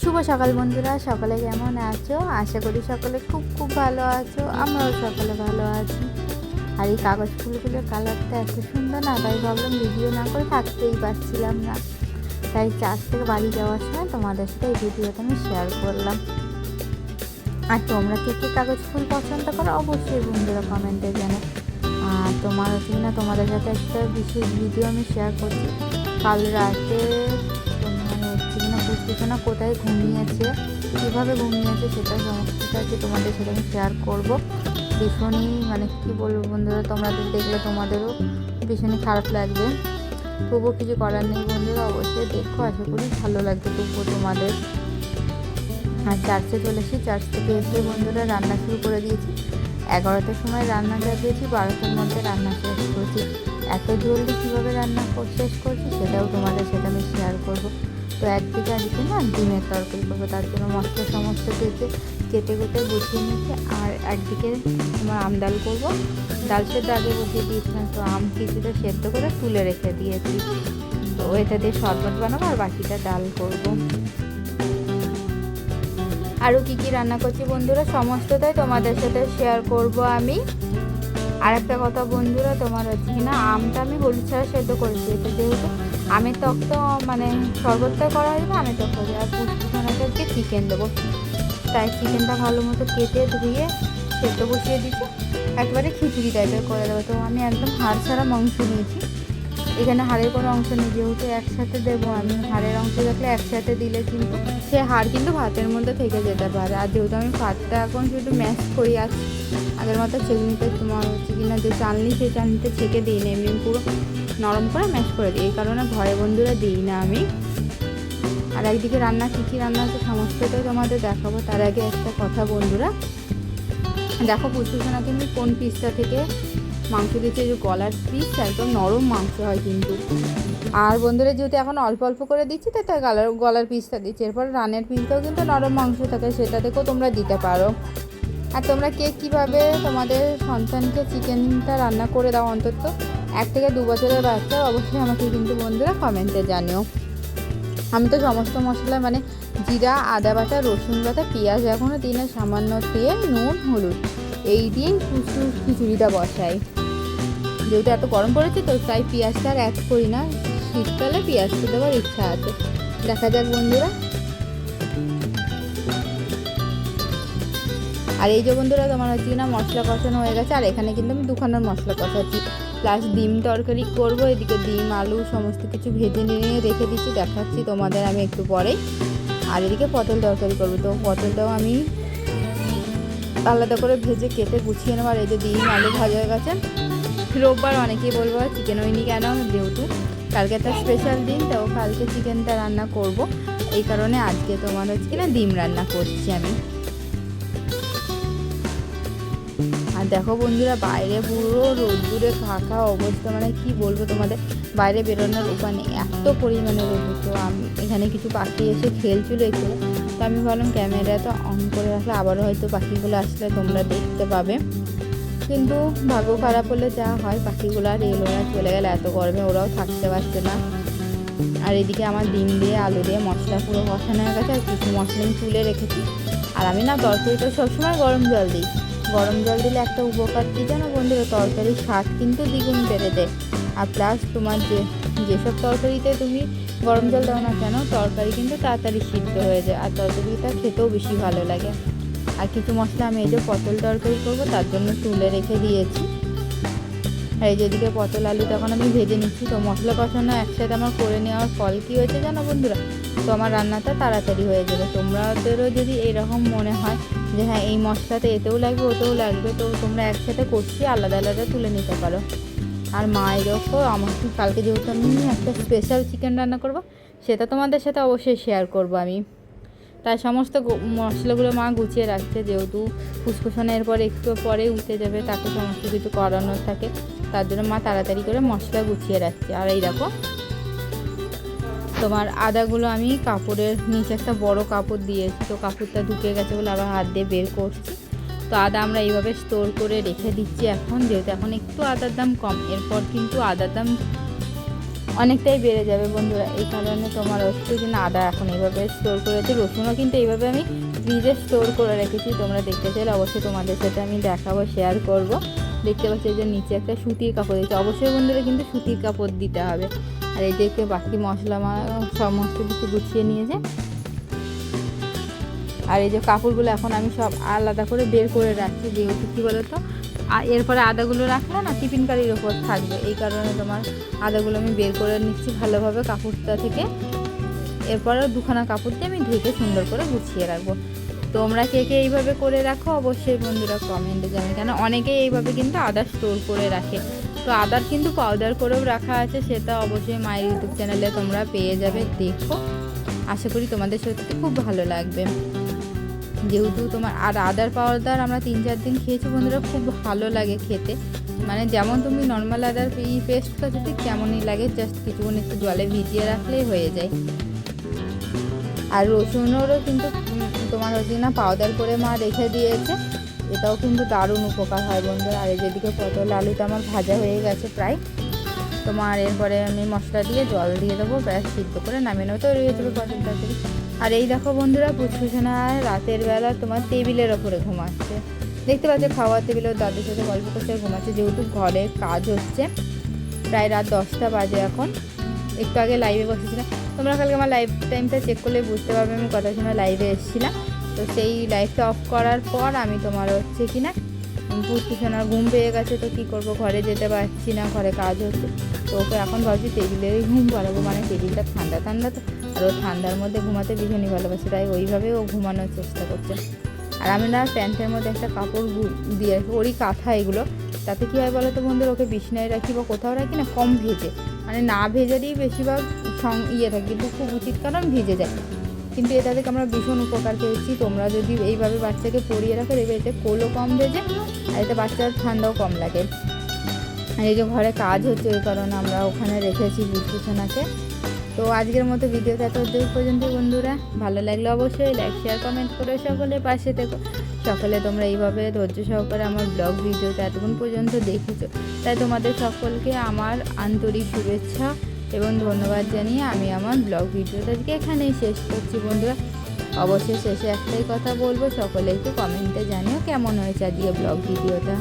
শুভ সকাল বন্ধুরা, সকালে কেমন আছো? আশা করি সকলে খুব খুব ভালো আছো, আমরাও সকলে ভালো আছি। আর এই কাগজ ফুলগুলোর কালারটা এত সুন্দর না, তাই ভাবলাম ভিডিও না করে থাকতেই পারছিলাম না। তাই চার্চ থেকে বাড়ি যাওয়ার সময় তোমাদের সাথে এই ভিডিওটা আমি শেয়ার করলাম। আর তোমরা কে কে কাগজ ফুল পছন্দ করো অবশ্যই বন্ধুরা কমেন্টে জানো আর তোমার হচ্ছে কিনা তোমাদের সাথে একটা বিশেষ ভিডিও আমি শেয়ার করছি। কাল রাতে কিনা বুঝতেছো না কোথায় ঘুমিয়েছে, কীভাবে ঘুমিয়েছে সেটা সমস্তটা আছে তোমাদের সাথে আমি শেয়ার করব। ভীষণই মানে কী বলব বন্ধুরা তোমাদের দেখলে তোমাদেরও ভীষণই খারাপ লাগবে। তবুও কিছু করার নেই বন্ধুরা, অবশ্যই দেখো, আশা করি ভালো লাগবে তবুও তোমাদের। আর চার্চে চলে এসেছি, চার্চ থেকে এসে বন্ধুরা রান্না শুরু করে দিয়েছি। এগারোটার সময় রান্না চাপিয়েছি বারোটার মধ্যে রান্না শেষ করছি। এত জলদি কীভাবে রান্না শেষ করছি সেটাও তোমাদের সেটা আমি শেয়ার করব। তো একদিকে আজকে না ডিমের তরকারি করব, তার জন্য মশলা সমস্ত কেটে কেটে কেটে গুছিয়ে নিয়েছি। আর একদিকে তোমার আম ডাল করব। ডাল সেদ্ধ আগে বসিয়ে দিয়েছিলাম, তো আম কিছুটা সেদ্ধ করে তুলে রেখে দিয়েছি। তো এটা দিয়ে শরবত বানাবো, আর বাকিটা ডাল করব। আরও কী কী রান্না করছি বন্ধুরা, সমস্তটাই তোমাদের সাথে শেয়ার করব আমি। আর একটা কথা বন্ধুরা, তোমার হচ্ছে কি না, আমটা আমি হলুদ ছাড়া সেদ্ধ করেছি, এটা যেহেতু আমের টক তো মানে শরবতটা করা হয়ে যাবে আমের টক হয়ে যাবে আর পুষ্টিখানাকে চিকেন দেবো। তাই চিকেনটা ভালো মতো কেটে ধুয়ে সেদ্ধ বসিয়ে দিচ্ছি। একবারে খিচুড়ি টাইপের করে দেবো। তো আমি একদম হাড় ছাড়া মাংস নিয়েছি। এখানে হাড়ের কোনো অংশ নেই, যেহেতু একসাথে দেবো আমি। হাড়ের অংশ থাকলে একসাথে দিলে কিন্তু সে হাড় কিন্তু ভাতের মধ্যে থেকে যেতে পারে। আর যেহেতু আমি ভাতটা এখন শুধু ম্যাশ করি, আর আগের মতো চেকনিতে তোমার কিনা যে চালনি, সেই চালনিতে ছেঁকে দিই না এমনি পুরো নরম করে ম্যাশ করে দিই। এই কারণে ভয়ে বন্ধুরা দিই না আমি। আর একদিকে রান্না কী কী রান্না হচ্ছে সমস্তটাই তোমাদের দেখাবো। তার আগে একটা কথা বন্ধুরা। দেখো পুষ্পসোনা কিন্তু কোন পিসটা থেকে মাংস দিচ্ছে? যে গলার পিস একদম নরম মাংস হয় কিন্তু। আর বন্ধুরা যেহেতু এখন অল্প অল্প করে দিচ্ছি, তাই গলার গলার পিসটা দিচ্ছি। এরপর রানের পিসটাও কিন্তু নরম মাংস থাকে, সেটা থেকেও তোমরা দিতে পারো। আর তোমরা কে কীভাবে তোমাদের সন্তানকে চিকেনটা রান্না করে দাও অন্তত? এক থেকে দু বছরের বাচ্চা, অবশ্যই আমাকে কিন্তু বন্ধুরা কমেন্টে জানিও। আমি তো সমস্ত মশলা মানে জিরা, আদা বাটা, রসুন বাটা, পেঁয়াজ এখনও দিনে সামান্য তেল, নুন, হলুদ, এই দিয়েই কুচু খিচুড়িটা বসাই। যেহেতু এত গরম পড়েছে তো, তাই পেঁয়াজটা আর অ্যাড করি না। শীতকালে পেঁয়াজটা দেওয়ার ইচ্ছা আছে। দেখা যাক বন্ধুরা। আর এই যে বন্ধুরা, তোমার হচ্ছে না, মশলা কষানো হয়ে গেছে। আর এখানে কিন্তু আমি দুখানার মশলা কষাচ্ছি। প্লাস ডিম তরকারি করব, এদিকে ডিম, আলু, সমস্ত কিছু ভেজে নিয়ে রেখে দিচ্ছি, দেখাচ্ছি তোমাদের আমি একটু পরেই। আর এদিকে পটল তরকারি করব। তো পটলটাও আমি আলাদা করে ভেজে কেটে গুছিয়ে নেব। আর এই যে ডিম, আলু ভাজা হয়ে গেছে। রোববার অনেকেই বলব চিকেন হয়নি কেন যেহেতু কালকে একটা স্পেশাল দিন, তো কালকে চিকেনটা রান্না করব। এই কারণে আজকে তোমার হচ্ছে কিনা ডিম রান্না করছি আমি। আর দেখো বন্ধুরা, বাইরে পুরো রোদ্দুরে ফাঁকা অবস্থা মানে কি বলব তোমাদের? বাইরে বেরোনোর উপায় নেই। এত পরিমাণে রোদ্দুর তো আমি এখানে কিছু পাখি এসে খেলছিল একটু। তো আমি ভাবলাম ক্যামেরাটা অন করে রাখলে আবারও হয়তো পাখিগুলো আসলে তোমরা দেখতে পাবে। কিন্তু ভাগ্য খারাপ হলে যা হয়, পাখিগুলো আর এলো না, চলে গেলে। এত গরমে ওরাও থাকতে পারছে না। আর এদিকে আমার ডিম দিয়ে আলু দিয়ে মশলা পুরো কষানো হয়ে গেছে, আর কিছু মশলা তুলে রেখেছি। আর আমি না তরকারিটা সবসময় গরম জল দিই। গরম জল দিলে একটা উপকার কী জানো বন্ধুরা তরকারির স্বাদ কিন্তু দ্বিগুণ বেড়ে দেয় আর প্লাস তোমার যে, যেসব তরকারিতে তুমি গরম জল দাও না কেন, তরকারি কিন্তু তাড়াতাড়ি সিদ্ধ হয়ে যায়। আর তরকারিটা খেতেও বেশি ভালো লাগে। আর কিছু মশলা আমি এই যে পটল তরকারি করব, তার জন্য তুলে রেখে দিয়েছি। আর এই যেদিকে পটল, আলু তখন আমি ভেজে নিচ্ছি, তো মশলা কষানো একসাথে আমার করে নেওয়ার ফল কী হয়েছে জানো বন্ধুরা? তো আমার রান্নাটা তাড়াতাড়ি হয়ে যাবে। তোমরাদেরও যদি এরকম মনে হয় যে হ্যাঁ এই মশলাতে এতেও লাগবে, ওতেও লাগবে, তো তোমরা একসাথে করছি, আলাদা আলাদা তুলে নিতে পারো। আর মায়েরও আমার কালকে যেহেতু আমি একটা স্পেশাল চিকেন রান্না করব, সেটা তোমাদের সাথে অবশ্যই শেয়ার করব আমি। তাই সমস্ত মশলাগুলো মা গুছিয়ে রাখছে, যেহেতু ফুসফুসানের পরে একটু পরে উঠে যাবে তাকে সমস্ত কিছু করানোর থাকে। তার জন্য মা তাড়াতাড়ি করে মশলা গুছিয়ে রাখছে। আর এই দেখো তোমার আদাগুলো আমি কাপড়ের নিচে একটা বড় কাপড় দিয়েছি, তো কাপড়টা ঢুকে গেছে বলে আবার হাত দিয়ে বের করছি। তো আদা আমরা এইভাবে স্টোর করে রেখে দিচ্ছি এখন, যেহেতু এখন একটু আদার দাম কম, এরপর কিন্তু আদার দাম অনেকটাই বেড়ে যাবে বন্ধুরা। এই কারণে তোমার হচ্ছে কি না, আদা এখন এইভাবে স্টোর করে করেছি রসুনও কিন্তু এইভাবে আমি ফ্রিজে স্টোর করে রেখেছি, তোমরা দেখতে চাইলে অবশ্যই তোমাদের সাথে আমি দেখাবো শেয়ার করব। দেখতে পাচ্ছি যে নিচে একটা সুতির কাপড় দিচ্ছে অবশ্যই বন্ধুরা কিন্তু সুতির কাপড় দিতে হবে। আর এই দেখতে বাকি মশলা সমস্ত কিছু গুছিয়ে নিয়ে নিয়েছে। আর এই যে কাপড়গুলো এখন আমি সব আলাদা করে বের করে রাখছি, যেহেতু কী বলতো? আর এরপরে আদাগুলো রাখলে না টিফিন কারির ওপর থাকবে। এই কারণে তোমার আদাগুলো আমি বের করে নিচ্ছি ভালোভাবে কাপড়টা থেকে। এরপরে দুখানা কাপড় দিয়ে আমি ঢেকে সুন্দর করে গুছিয়ে রাখব। তোমরা কে কে এইভাবে করে রাখো অবশ্যই বন্ধুরা কমেন্টে জানাবে কেন অনেকেই এইভাবে কিন্তু আদা স্টোর করে রাখে। তো আদার কিন্তু পাউডার করেও রাখা আছে, সেটা অবশ্যই মায়ের ইউটিউব চ্যানেলে তোমরা পেয়ে যাবে, দেখো। আশা করি তোমাদের সত্যি খুব ভালো লাগবে। যেহেতু তোমার, আর আদার পাউডার আমরা তিন চার দিন খেয়েছি বন্ধুরা, খুব ভালো লাগে খেতে। মানে যেমন তুমি নর্মাল আদার এই পেস্টটা যদি কেমনই লাগে জাস্ট কিছুক্ষণ একটু জলে ভিজিয়ে রাখলেই হয়ে যায়। আর রসুনেরও কিন্তু, তোমার হচ্ছে না পাউডার করে মা রেখে দিয়েছে। এটাও কিন্তু দারুণ উপকার হয় বন্ধুরা। আর এই যেদিকে পটল আলুটা আমার ভাজা হয়ে গেছে প্রায়। তোমার এরপরে আমি মশলা দিয়ে জল দিয়ে দেবো, ব্যাস, সিদ্ধ করে নামিয়ে নেব। তৈরি হয়ে যাবে পটল তরকারি আর এই দেখো বন্ধুরা পুচকুচনা রাতের বেলা তোমার টেবিলের ওপরে ঘুমাচ্ছে। দেখতে পাচ্ছ, খাওয়ার টেবিলে ওর দাদুর সাথে গল্প করতে ঘুমাচ্ছে। যেহেতু ঘরে কাজ হচ্ছে, প্রায় রাত দশটা বাজে এখন। একটু আগে লাইভে বসেছিলাম। তোমরা কালকে আমার লাইভ টাইমটা চেক করলে বুঝতে পারবে আমি কটার সময় লাইভে এসেছিলাম। তো সেই লাইভটা অফ করার পর আমি তোমার হচ্ছে কি না পুষ্টিসোনার ঘুম পেয়ে গেছে তো কী করব? ঘরে যেতে পারছি না, ঘরে কাজ হচ্ছে। তো ওকে এখন ভাবছি টেবিলেরই ঘুম পালাবো মানে টেবিলটা ঠান্ডা ঠান্ডা তো, আর ও ঠান্ডার মধ্যে ঘুমাতে ভীষণই ভালোবাসে, তাই ওইভাবে ও ঘুমানোর চেষ্টা করছে। আর আমি না প্যান্টের মধ্যে একটা কাপড় দিয়ে রাখি, ওরই কাঁথা এগুলো, তাতে কী হয় বলো তো বন্ধুরা, ওকে বিছনায় রাখি বা কোথাও রাখি না, কম ভেজে। মানে না ভেজারই বেশিরভাগ সং ইয়ে থাকে, কিন্তু খুব উচিত কারণ ভিজে যায়। কিন্তু এটা থেকে আমরা ভীষণ উপকার পেয়েছি। তোমরা যদি এইভাবে বাচ্চাকে পরিয়ে রাখো, দেখবে এতে কোলও কম ভেজে আর এতে বাচ্চার ঠান্ডাও কম লাগে। আর এই যে ঘরে কাজ হচ্ছে, ওই কারণে আমরা ওখানে রেখেছি বিছুছনাকে তো আজকের মতো ভিডিওটা এত দূর পর্যন্ত বন্ধুরা, ভালো লাগলে অবশ্যই লাইক শেয়ার কমেন্ট করে সকলে পাশে থেকো। সকলে তোমরা এইভাবে ধৈর্য সহকারে আমার ব্লগ ভিডিওটা এতক্ষণ পর্যন্ত দেখেছ। তাই তোমাদের সকলকে আমার আন্তরিক শুভেচ্ছা। এবং ধন্যবাদ জানিয়ে আমি আমার ব্লগ ভিডিওটা আজকে এখানেই শেষ করছি বন্ধুরা। অবশ্যই শেষে একটাই কথা বলব, সকলে একটু কমেন্টে জানিও কেমন হয়েছে আজকে ব্লগ ভিডিওটা।